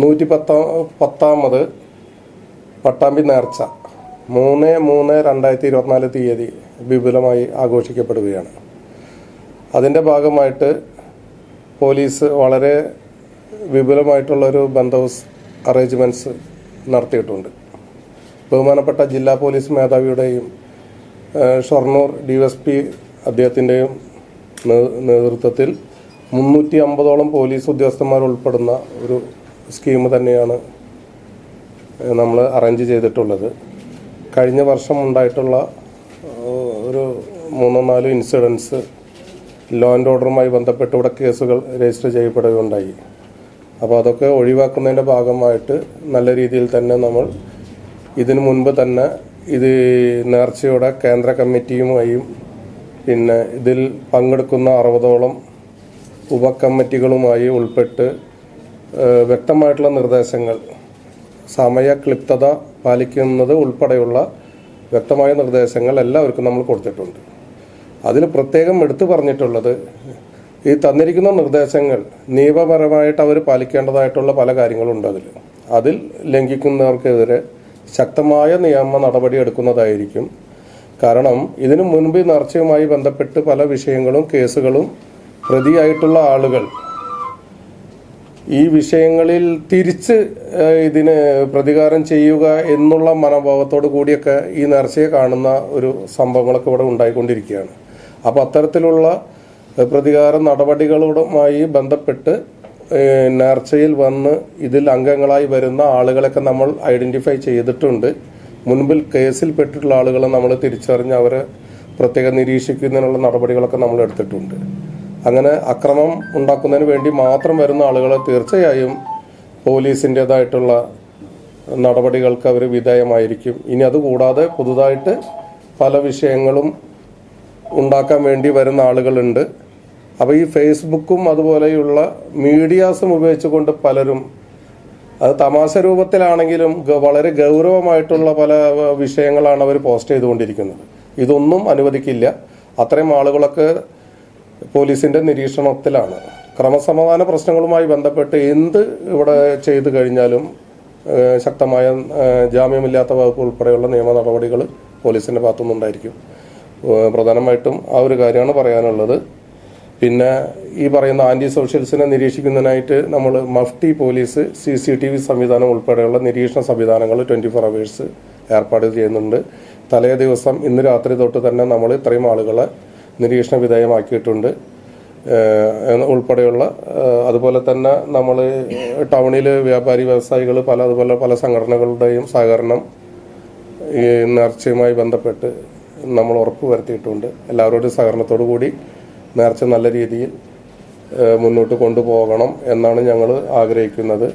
നൂറ്റി പത്താം പത്താമത് പട്ടാമ്പി നേർച്ച. മൂന്ന് മൂന്ന് രണ്ടായിരത്തി ഇരുപത്തിനാല് തീയതി വിപുലമായി ആഘോഷിക്കപ്പെടുകയാണ്. അതിന്റെ ഭാഗമായിട്ട് പോലീസ് വളരെ വിപുലമായിട്ടുള്ളൊരു ബന്ദോബസ് അറേഞ്ച്മെന്റ്സ് നടത്തിയിട്ടുണ്ട്. ബഹുമാനപ്പെട്ട ജില്ലാ പോലീസ് മേധാവിയുടെയും ഷൊർണൂർ ഡി എസ് പി അദ്ദേഹത്തിന്റെയും നേതൃത്വത്തിൽ മുന്നൂറ്റി അമ്പതോളം പോലീസ് ഉദ്യോഗസ്ഥന്മാർ ഉൾപ്പെടുന്ന ഒരു സ്കീം തന്നെയാണ് നമ്മൾ അറേഞ്ച് ചെയ്തിട്ടുള്ളത്. കഴിഞ്ഞ വർഷം ഉണ്ടായിട്ടുള്ള ഒരു മൂന്നോ നാലോ ഇൻസിഡൻസ് ലോ ആൻഡ് ഓർഡറുമായി ബന്ധപ്പെട്ട് ഇവിടെ കേസുകൾ രജിസ്റ്റർ ചെയ്യപ്പെടുകയുണ്ടായി. അപ്പോൾ അതൊക്കെ ഒഴിവാക്കുന്നതിന്റെ ഭാഗമായിട്ട് നല്ല രീതിയിൽ തന്നെ നമ്മൾ ഇതിനു മുൻപ് തന്നെ ഇത് നേർച്ചയുടെ കേന്ദ്ര കമ്മിറ്റിയുമായും പിന്നെ ഇതിൽ പങ്കെടുക്കുന്ന അറുപതോളം ഉപകമ്മിറ്റികളുമായി ഉൾപ്പെട്ട് വ്യക്തമായിട്ടുള്ള നിർദ്ദേശങ്ങൾ സമയക്ലിപ്തത പാലിക്കുന്നത് ഉൾപ്പെടെയുള്ള വ്യക്തമായ നിർദ്ദേശങ്ങൾ എല്ലാവർക്കും നമ്മൾ കൊടുത്തിട്ടുണ്ട്. അതിൽ പ്രത്യേകം എടുത്തു പറഞ്ഞിട്ടുള്ളത് ഈ തന്നിരിക്കുന്ന നിർദ്ദേശങ്ങൾ നിയമപരമായിട്ട് അവർ പാലിക്കേണ്ടതായിട്ടുള്ള പല കാര്യങ്ങളുണ്ട് അതിൽ. അതിൽ ലംഘിക്കുന്നവർക്കെതിരെ ശക്തമായ നിയമ നടപടി എടുക്കുന്നതായിരിക്കും. കാരണം ഇതിനു മുൻപ് ഈ നേർച്ചയുമായി ബന്ധപ്പെട്ട് പല വിഷയങ്ങളും കേസുകളും പ്രതിയായിട്ടുള്ള ആളുകൾ ഈ വിഷയങ്ങളിൽ തിരിച്ച് ഇതിന് പ്രതികാരം ചെയ്യുക എന്നുള്ള മനോഭാവത്തോടു കൂടിയൊക്കെ ഈ നേർച്ചയെ കാണുന്ന ഒരു സംഭവങ്ങളൊക്കെ ഇവിടെ ഉണ്ടായിക്കൊണ്ടിരിക്കുകയാണ്. അപ്പോൾ അത്തരത്തിലുള്ള പ്രതികാര നടപടികളുമായി ബന്ധപ്പെട്ട് നേർച്ചയിൽ വന്ന് ഇതിൽ അംഗങ്ങളായി വരുന്ന ആളുകളൊക്കെ നമ്മൾ ഐഡന്റിഫൈ ചെയ്തിട്ടുണ്ട്. മുൻപിൽ കേസിൽ പെട്ടിട്ടുള്ള ആളുകളെ നമ്മൾ തിരിച്ചറിഞ്ഞ് അവരെ പ്രത്യേകം നിരീക്ഷിക്കുന്നതിനുള്ള നടപടികളൊക്കെ നമ്മൾ എടുത്തിട്ടുണ്ട്. അങ്ങനെ അക്രമം ഉണ്ടാക്കുന്നതിന് വേണ്ടി മാത്രം വരുന്ന ആളുകളെ തീർച്ചയായും പോലീസിന്റെതായിട്ടുള്ള നടപടികൾക്ക് അവർ വിധേയമായിരിക്കും. ഇനി അതുകൂടാതെ പുതുതായിട്ട് പല വിഷയങ്ങളും ഉണ്ടാക്കാൻ വേണ്ടി വരുന്ന ആളുകളുണ്ട്. അപ്പോൾ ഈ ഫേസ്ബുക്കും അതുപോലെയുള്ള മീഡിയാസും ഉപയോഗിച്ചുകൊണ്ട് പലരും അത് തമാശ രൂപത്തിലാണെങ്കിലും വളരെ ഗൗരവമായിട്ടുള്ള പല വിഷയങ്ങളാണ് അവർ പോസ്റ്റ് ചെയ്തുകൊണ്ടിരിക്കുന്നത്. ഇതൊന്നും അനുവദിക്കില്ല. അത്രയും ആളുകളൊക്കെ പോലീസിന്റെ നിരീക്ഷണത്തിലാണ്. ക്രമസമാധാന പ്രശ്നങ്ങളുമായി ബന്ധപ്പെട്ട് എന്ത് ഇവിടെ ചെയ്തു കഴിഞ്ഞാലും ശക്തമായ ജാമ്യമില്ലാത്ത വകുപ്പ് ഉൾപ്പെടെയുള്ള നിയമ നടപടികൾ പോലീസിന്റെ ഭാഗത്തുനിന്നുണ്ടായിരിക്കും. പ്രധാനമായിട്ടും ആ ഒരു കാര്യമാണ് പറയാനുള്ളത്. പിന്നെ ഈ പറയുന്ന ആന്റി സോഷ്യൽസിനെ നിരീക്ഷിക്കുന്നതിനായിട്ട് നമ്മൾ മഫ്തി police C C T V സംവിധാനം ഉൾപ്പെടെയുള്ള നിരീക്ഷണ സംവിധാനങ്ങൾ ട്വന്റി ഫോർ അവേഴ്സ് ഏർപ്പാട് ചെയ്യുന്നുണ്ട്. തലേ ദിവസം ഇന്ന് രാത്രി തൊട്ട് തന്നെ നമ്മൾ ഇത്രയും ആളുകളെ നിരീക്ഷണ വിധേയമാക്കിയിട്ടുണ്ട്. ഉൾപ്പെടെയുള്ള അതുപോലെ തന്നെ നമ്മൾ ടൗണിൽ വ്യാപാരി വ്യവസായികൾ പല അതുപോലെ പല സംഘടനകളുടെയും സഹകരണം ഈ നേർച്ചയുമായി ബന്ധപ്പെട്ട് നമ്മൾ ഉറപ്പ് വരുത്തിയിട്ടുണ്ട്. എല്ലാവരോടും സഹകരണത്തോടു കൂടി നേർച്ച നല്ല രീതിയിൽ മുന്നോട്ട് കൊണ്ടുപോകണം എന്നാണ് ഞങ്ങൾ ആഗ്രഹിക്കുന്നത്.